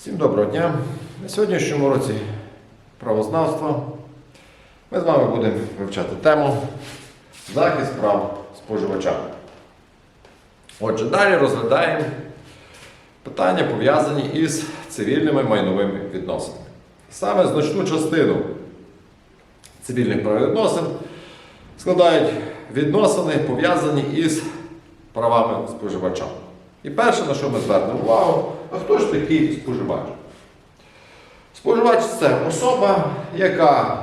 Всім доброго дня! На сьогоднішньому році правознавства ми з вами будемо вивчати тему захист прав споживача. Отже, далі розглядаємо питання, пов'язані із цивільними майновими відносинами. Саме значну частину цивільних правовідносин складають відносини, пов'язані із правами споживача. І перше, на що ми звернемо увагу, а хто ж такий споживач? Споживач це особа, яка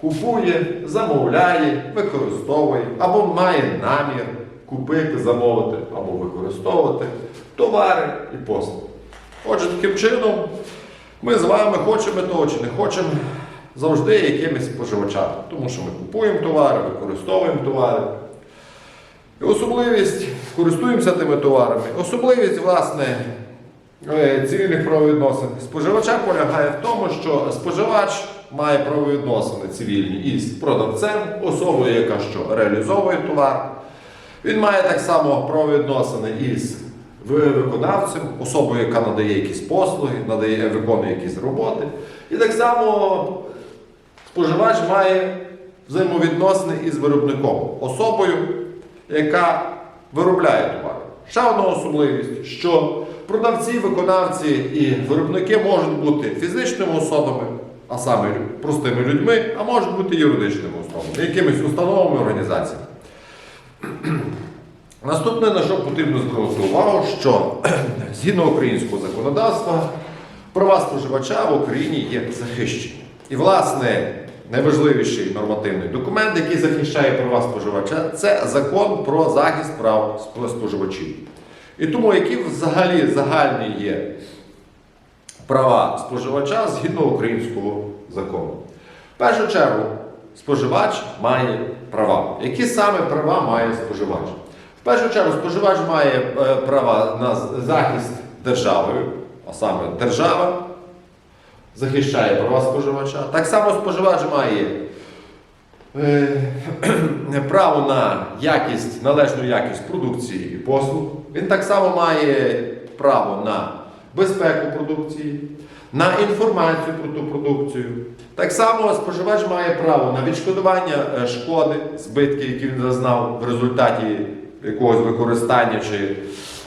купує, замовляє, використовує або має намір купити, замовити або використовувати товари і послуги. Отже, таким чином, ми з вами хочемо того чи не хочемо, завжди якимись споживачами, тому що ми купуємо товари, використовуємо товари. Особливість, користуємося тими товарами, особливість, власне, е, цивільних правовідносин споживача полягає в тому, що споживач має правовідносини цивільні із продавцем, особою, яка що реалізовує товар. Він має так само правовідносини із виконавцем, особою, яка надає якісь послуги, надає, виконує якісь роботи. І так само споживач має взаємовідносини із виробником, особою, яка виробляє товар. Ще одна особливість, що продавці, виконавці і виробники можуть бути фізичними особами, а саме простими людьми, а можуть бути юридичними особами, якимись установами, організаціями. Наступне, на що потрібно звернути увагу, що згідно українського законодавства права споживача в Україні є захищені. І, власне, найважливіший нормативний документ, який захищає права споживача, це закон про захист прав споживачів. І тому, які взагалі загальні є права споживача згідно українського закону. В першу чергу, споживач має права. Які саме права має споживач? В першу чергу, споживач має е, права на захист державою, а саме держава захищає права споживача. Так само споживач має е, право на якість, належну якість продукції і послуг. Він так само має право на безпеку продукції, на інформацію про ту продукцію. Так само споживач має право на відшкодування е, шкоди, збитків, які він зазнав в результаті якогось використання чи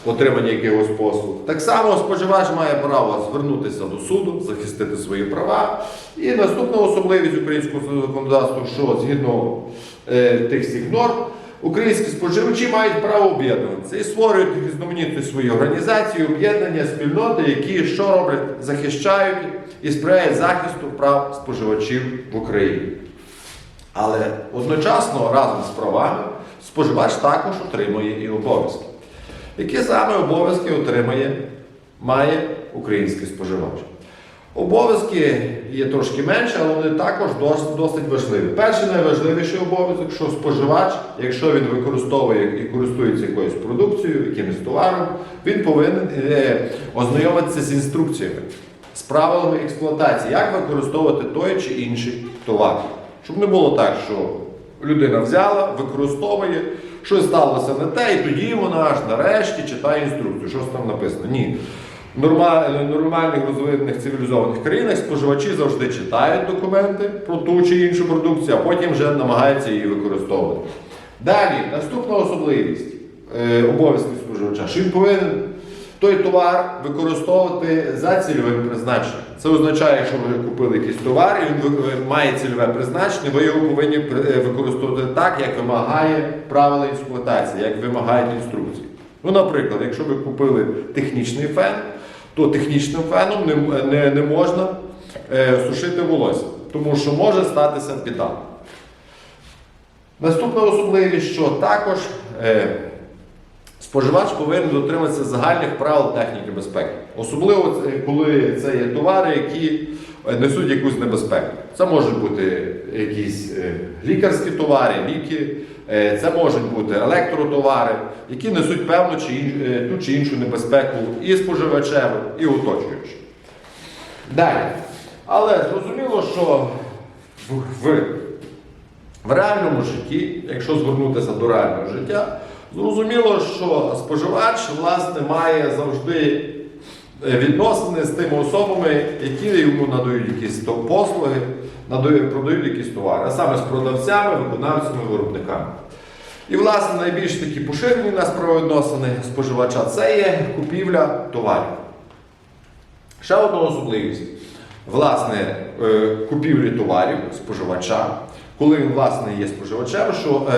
отримання якихось послуг. Так само споживач має право звернутися до суду, захистити свої права. І наступна особливість українського законодавства, що згідно е, тих всіх норм, українські споживачі мають право об'єднуватися і створюють різноманітні свої організації, об'єднання, спільноти, які що роблять, захищають і сприяють захисту прав споживачів в Україні. Але одночасно разом з правами споживач також отримує і обов'язки. Які саме обов'язки отримає, має український споживач? Обов'язки є трошки менше, але вони також дос- досить важливі. Перший найважливіший обов'язок, що споживач, якщо він використовує і користується якоюсь продукцією, якимось товаром, він повинен е, ознайомитися з інструкціями, з правилами експлуатації, як використовувати той чи інший товар. Щоб не було так, що людина взяла, використовує, щось сталося не те, і тоді вона аж нарешті читає інструкцію, що там написано. Ні. В нормальних розвинених цивілізованих країнах споживачі завжди читають документи про ту чи іншу продукцію, а потім вже намагаються її використовувати. Далі, наступна особливість е, обов'язків споживача, що він повинен той товар використовувати за цільовим призначенням. Це означає, якщо ви купили якийсь товар і він має цільове призначення, ви його повинні е, використовувати так, як вимагає правила експлуатації, як вимагають інструкції. Ну, наприклад, якщо ви купили технічний фен, то технічним феном не, не, не можна е, сушити волосся, тому що може статися біда. Наступна особливість, що також е, споживач повинен дотриматися загальних правил техніки безпеки. Особливо коли це є товари, які е, несуть якусь небезпеку. Це можуть бути якісь е, лікарські товари, ліки, е, це можуть бути електротовари, які несуть певну чи е, ту чи іншу небезпеку і споживачеву, і оточуючим. Далі. Але зрозуміло, що в в реальному житті, якщо звернутися до реального життя, зрозуміло, що споживач власне має завжди е, відносини з тими особами, які йому надають якісь послуги, надають, продають якісь товари, а саме з продавцями, виконавцями, виробниками. І, власне, найбільш такі поширені нас правовідносини споживача це є купівля товарів. Ще одна особливість власне е, купівлі товарів споживача, коли він власне є споживачем, що е,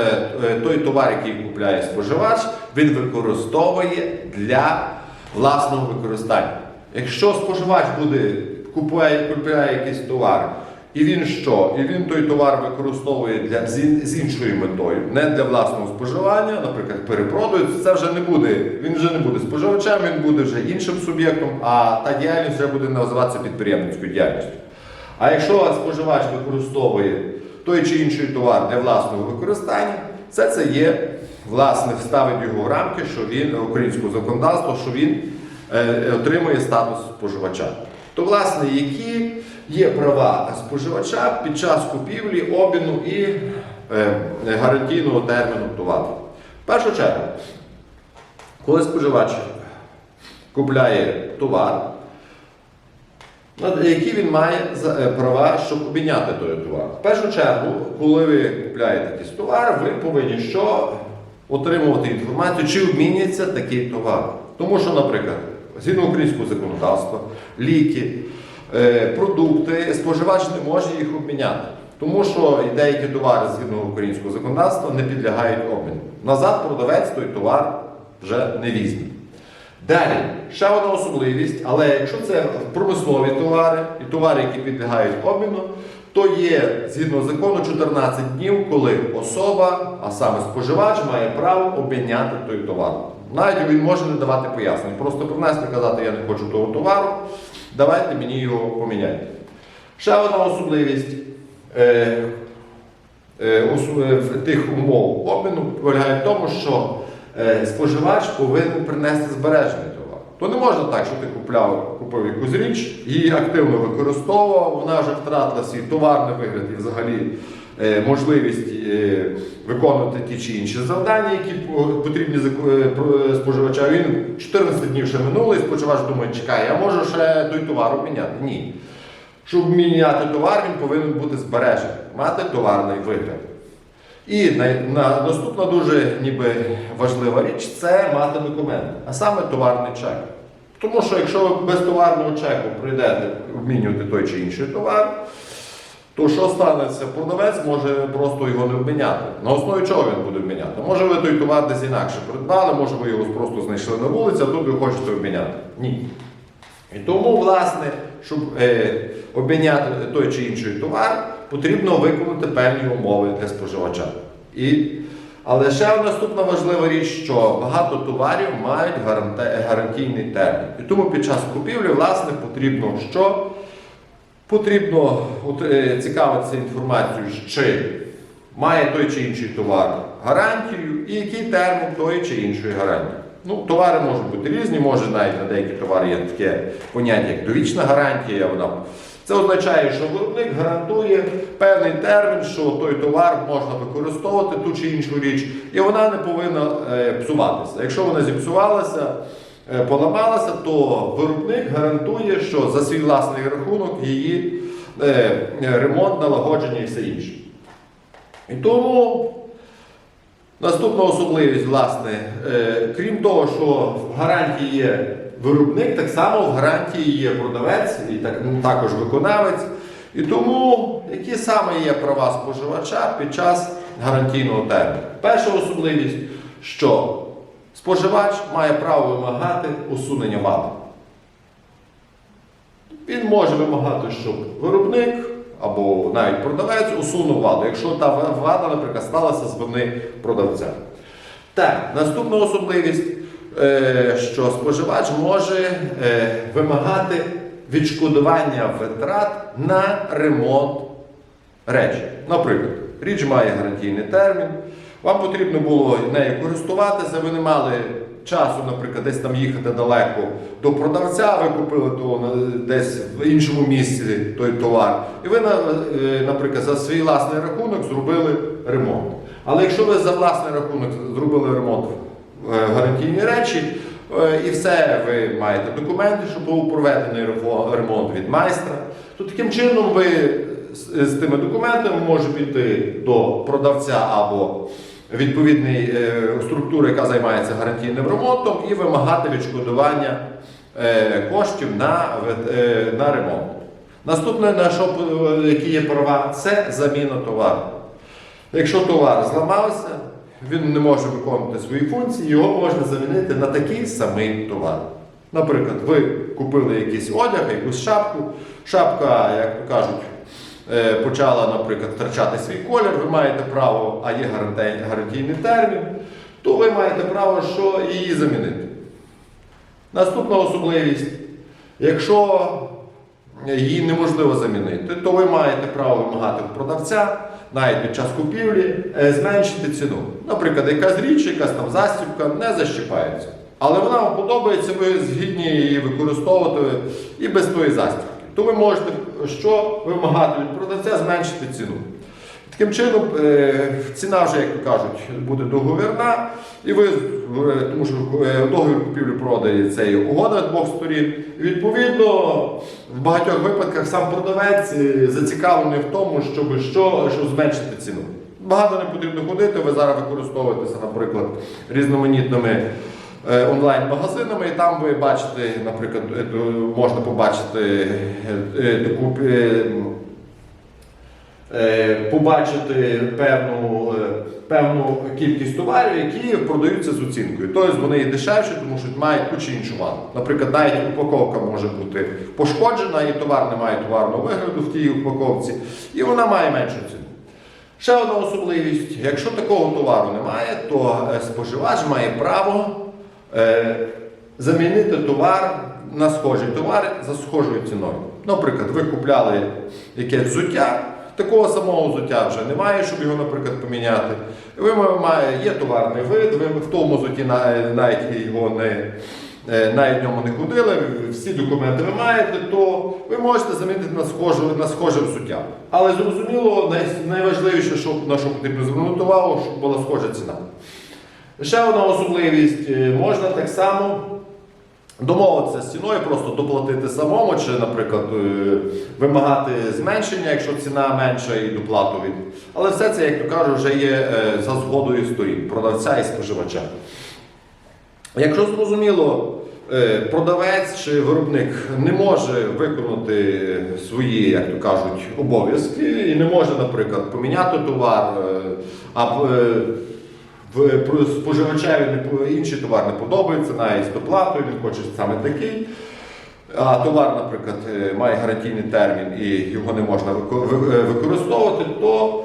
е, той товар, який купляє споживач, він використовує для власного використання. Якщо споживач буде купує, купує якийсь товар, і він що? І він той товар використовує для з, іншою метою, не для власного споживання, наприклад, перепродує, це вже не буде, він вже не буде споживачем, він буде вже іншим суб'єктом, а та діяльність вже буде називатися підприємницькою діяльністю. А якщо споживач використовує той чи інший товар для власного використання, це це є власне ставить його в рамки, що він українського законодавства, що він е, отримує статус споживача. То, власне, які є права споживача під час купівлі, обміну і е, гарантійного терміну товару. Першу чергу, коли споживач купляє товар, які він має е, права, щоб обміняти той товар. В першу чергу, коли ви купляєте якийсь товар, ви повинні що отримувати інформацію, чи обмінюється такий товар. Тому що, наприклад, згідно українського законодавства, ліки, е, продукти, споживач не може їх обміняти. Тому що деякі товари згідно українського законодавства не підлягають обміну. Назад продавець той товар вже не візьме. Далі, ще одна особливість, але якщо це промислові товари і товари, які підлягають обміну, то є згідно закону 14 днів, коли особа, а саме споживач, має право обміняти той товар. Навіть він може не давати пояснень, просто принести казати, я не хочу того товару, давайте мені його поміняйте. Ще одна особливість. Е, е, е, тих умов обміну полягає в тому, що споживач повинен принести збережений товар. То не можна так, що ти купляв, купив якусь річ, її активно використовував, вона вже втратила свій товарний вигляд і взагалі е, можливість е, виконувати ті чи інші завдання, які потрібні е, споживача. Він 14 днів ще минуло, і споживач думає, чекай, я можу ще той товар обміняти. Ні. Щоб міняти товар, він повинен бути збережений, мати товарний вигляд. І на, на, наступна дуже ніби важлива річ це мати документи, а саме товарний чек. Тому що якщо ви без товарного чеку прийдете обмінювати той чи інший товар, то що станеться? Продавець може просто його не обміняти. На основі чого він буде обміняти? Може ви той товар десь інакше придбали, може ви його просто знайшли на вулиці, а тут ви хочете обміняти. Ні. І тому, власне, щоб е, обміняти той чи інший товар, потрібно виконати певні умови для споживача. І, але ще наступна важлива річ, що багато товарів мають гарантійний термін. І тому під час купівлі, власне, потрібно що? Потрібно е, цікавитися інформацією, чи має той чи інший товар гарантію і який термін тої чи іншої гарантії. Ну, товари можуть бути різні, може навіть на деякі товари є таке поняття, як довічна гарантія. Вона це означає, що виробник гарантує певний термін, що той товар можна використовувати ту чи іншу річ, і вона не повинна е, псуватися. Якщо вона зіпсувалася, е, поламалася, то виробник гарантує, що за свій власний рахунок її е, ремонт, налагодження і все інше. І тому наступна особливість, власне, е, крім того, що в гарантії є виробник, так само в гарантії є продавець і так, ну, також виконавець. І тому які саме є права споживача під час гарантійного терміну? Перша особливість, що споживач має право вимагати усунення вади. Він може вимагати, щоб виробник або навіть продавець усунув ваду, якщо та вада, наприклад, сталася з вини продавця. Так, наступна особливість, е, що споживач може е, вимагати відшкодування витрат на ремонт речі. Наприклад, річ має гарантійний термін, вам потрібно було нею користуватися, ви не мали часу, наприклад, десь там їхати далеко до продавця, ви купили то десь в іншому місці той товар. І ви, е, наприклад, за свій власний рахунок зробили ремонт. Але якщо ви за власний рахунок зробили ремонт в е, гарантійні речі, е, і все, ви маєте документи, що був проведений ремонт- від майстра, то таким чином ви з тими документами можете піти до продавця або відповідної е, структури, яка займається гарантійним ремонтом, і вимагати відшкодування е, коштів на, е, на ремонт. Наступне, на що які є права, це заміна товару. Якщо товар зламався, він не може виконувати свої функції, його можна замінити на такий самий товар. Наприклад, ви купили якийсь одяг, якусь шапку, шапка, як то кажуть, почала, наприклад, втрачати свій колір, ви маєте право, а є гарантійний термін, то ви маєте право що її замінити. Наступна особливість, якщо її неможливо замінити, то ви маєте право вимагати в продавця навіть під час купівлі е, зменшити ціну. Наприклад, якась річ, якась там застібка не защіпається. Але вона вам подобається, ви згідні її використовувати і без тої застібки. То ви можете що вимагати від продавця зменшити ціну. Таким чином, е, ціна вже, як кажуть, буде договірна, і ви, е, тому що е, договір купівлі продає це є угода двох сторін. І відповідно, в багатьох випадках сам продавець зацікавлений в тому, щоб що, щоб зменшити ціну. Багато не потрібно ходити, ви зараз використовуєтеся, наприклад, різноманітними онлайн-магазинами, і там ви бачите, наприклад, е, можна побачити е, е, таку. е, е, побачити певну, е, певну кількість товарів, які продаються з оцінкою. Тобто вони є дешевші, тому що мають ту чи іншу ваду. Наприклад, навіть упаковка може бути пошкоджена, і товар не має товарного вигляду в тій упаковці, і вона має меншу ціну. Ще одна особливість: якщо такого товару немає, то е, споживач має право е, замінити товар на схожий товар за схожою ціною. Наприклад, ви купляли якесь взуття, такого самого взуття вже немає, щоб його, наприклад, поміняти. Ви має, є товарний вид, ви в тому взутті навіть його не. е, Навіть ньому не ходили, всі документи ви маєте, то ви можете замінити на схоже, на схоже взуття. Але зрозуміло, найважливіше, що, на що потрібно звернути увагу, щоб була схожа ціна. Ще одна особливість, е, можна так само домовитися з ціною, просто доплатити самому, чи, наприклад, е, вимагати зменшення, якщо ціна менша і доплату від. Але все це, як то кажуть, вже є е, за згодою сторін продавця і споживача. Якщо зрозуміло, продавець чи виробник не може виконати свої, як то кажуть, обов'язки і не може, наприклад, поміняти товар, а споживачеві інший товар не подобається, навіть з доплатою, він хоче саме такий. А товар, наприклад, е, має гарантійний термін і його не можна ви- е, використовувати, то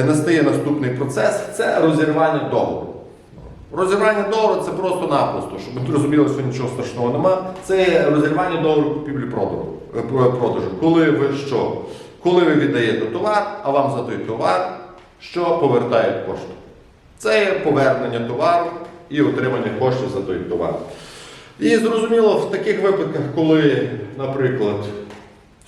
е, настає наступний процес це розірвання договору. Розірвання договору це просто-напросто, щоб ми розуміли, що нічого страшного нема. Це розірвання договору купівлі-продажу. про- продажу. Коли ви що? Коли ви віддаєте товар, а вам за той товар, що повертають кошти. Це повернення товару і отримання коштів за той товар. І зрозуміло, в таких випадках, коли, наприклад,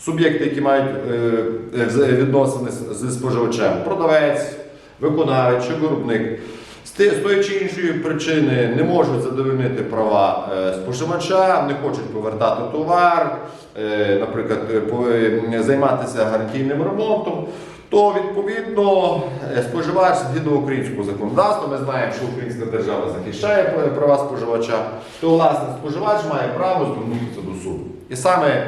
суб'єкти, які мають е, відносини зі споживачем, продавець, виконавець чи виробник, з тої чи іншої причини не можуть задовольнити права е, споживача, не хочуть повертати товар, е, наприклад, займатися гарантійним ремонтом, то відповідно е, споживач згідно українського законодавства, ми знаємо, що українська держава захищає права споживача, то власне споживач має право звернутися до суду. І саме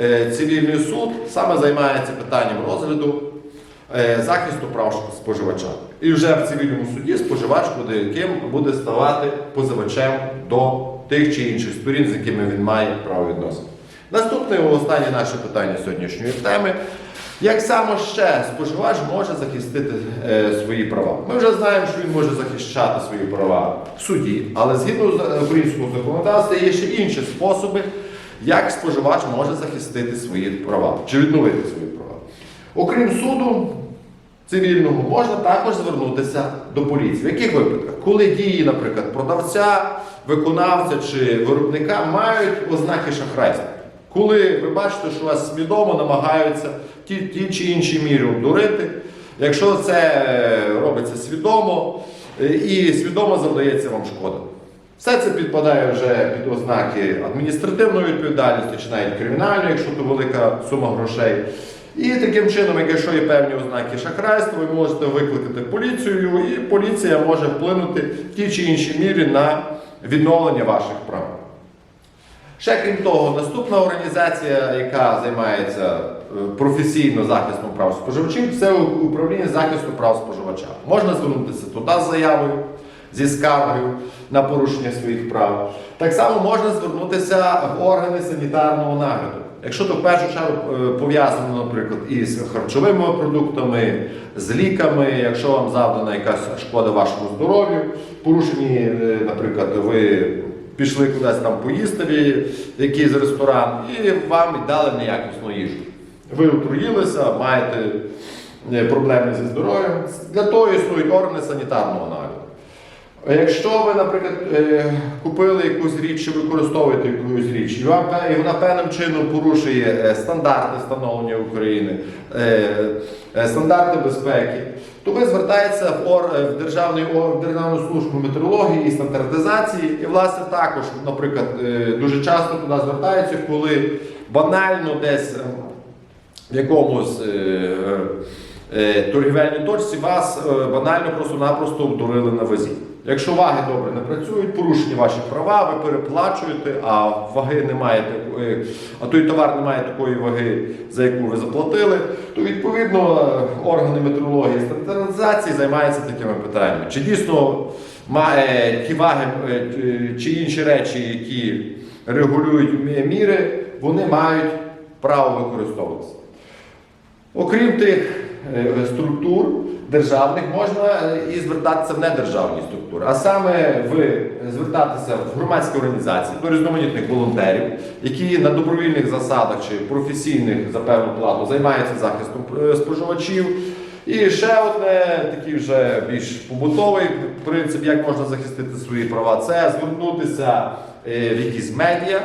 е, цивільний суд саме займається питанням розгляду е, захисту прав споживача. І вже в цивільному суді споживач буде яким буде ставати позивачем до тих чи інших сторін, з якими він має право відносин. Наступне останнє наше питання сьогоднішньої теми. Як саме ще споживач може захистити е, свої права? Ми вже знаємо, що він може захищати свої права в суді, але згідно з українського законодавства є ще інші способи, як споживач може захистити свої права чи відновити свої права. Окрім суду цивільного, можна також звернутися до поліції. В яких випадках? Коли дії, наприклад, продавця, виконавця чи виробника мають ознаки шахрайства. Коли ви бачите, що вас свідомо намагаються ті, ті чи інші мірі обдурити, якщо це е, робиться свідомо е, і свідомо завдається вам шкода. Все це підпадає вже під ознаки адміністративної відповідальності чи навіть кримінальної, якщо то велика сума грошей. І таким чином, якщо є певні ознаки шахрайства, ви можете викликати поліцію, і поліція може вплинути в тій чи іншій мірі на відновлення ваших прав. Ще крім того, наступна організація, яка займається е, професійно захистом прав споживачів, це управління захисту прав споживача. Можна звернутися туди з заявою, зі скаргою на порушення своїх прав. Так само можна звернутися в органи санітарного нагляду. Якщо то в першу чергу е, пов'язано, наприклад, із харчовими продуктами, з ліками, якщо вам завдана якась шкода вашому здоров'ю, порушені, е, наприклад, ви пішли кудись там поїсти якийсь ресторан, і вам дали неякісну їжу. Ви отруїлися, маєте е, проблеми зі здоров'ям. Для того існують органи санітарного нагляду. Якщо ви, наприклад, е, купили якусь річ чи використовуєте якусь річ, і вона певним чином порушує е, стандарти встановлення України, е, стандарти безпеки, то ви звертаєтеся в, Державну службу метеорології і стандартизації, і, власне, також, наприклад, дуже часто туди звертаються, коли банально десь в якомусь торгівельній точці вас е, банально просто-напросто обдурили на вазі. Якщо ваги добре не працюють, порушені ваші права, ви переплачуєте, а ваги немає такої, а той товар не має такої ваги, за яку ви заплатили, то відповідно е, органи метрології стандартизації займаються такими питаннями. Чи дійсно має ті ваги е, чи інші речі, які регулюють міри, вони мають право використовуватися. Окрім тих е, структур державних, можна е, і звертатися в недержавні структури, а саме ви звертатися в громадські організації до різноманітних волонтерів, які на добровільних засадах чи професійних за певну плату займаються захистом е, споживачів. І ще одне, такий вже більш побутовий принцип, як можна захистити свої права, це звернутися е, в якісь медіа.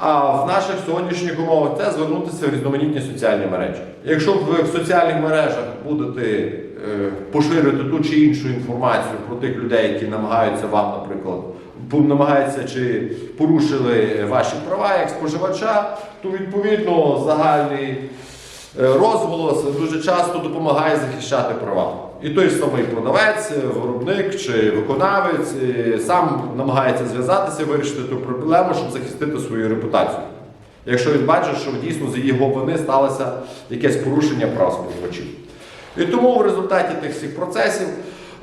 А в наших сьогоднішніх умовах це звернутися в різноманітні соціальні мережі. Якщо ви в соціальних мережах будете е, поширювати ту чи іншу інформацію про тих людей, які намагаються вам, наприклад, намагаються чи порушили ваші права як споживача, то відповідно загальний е, розголос дуже часто допомагає захищати права. І той самий продавець, виробник чи виконавець сам намагається зв'язатися, вирішити ту проблему, щоб захистити свою репутацію. Якщо він бачить, що дійсно з його вини сталося якесь порушення прав споживачів. І тому в результаті тих всіх процесів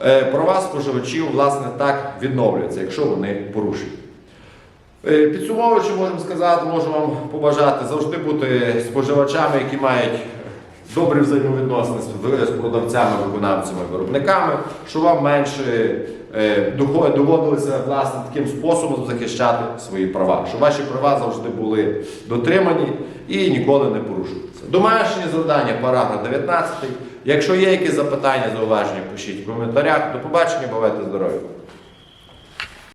е, права споживачів власне так відновлюються, якщо вони порушені. Е, Підсумовуючи, можемо сказати, можу вам побажати завжди бути споживачами, які мають добрі взаємовідносини з- продавцями, виконавцями, виробниками, щоб вам менше е, доводилося власне таким способом захищати свої права, щоб ваші права завжди були дотримані і ніколи не порушувалися. Домашнє завдання, параграф 19. Якщо є якісь запитання, зауваження, пишіть в коментарях. До побачення, бувайте здорові!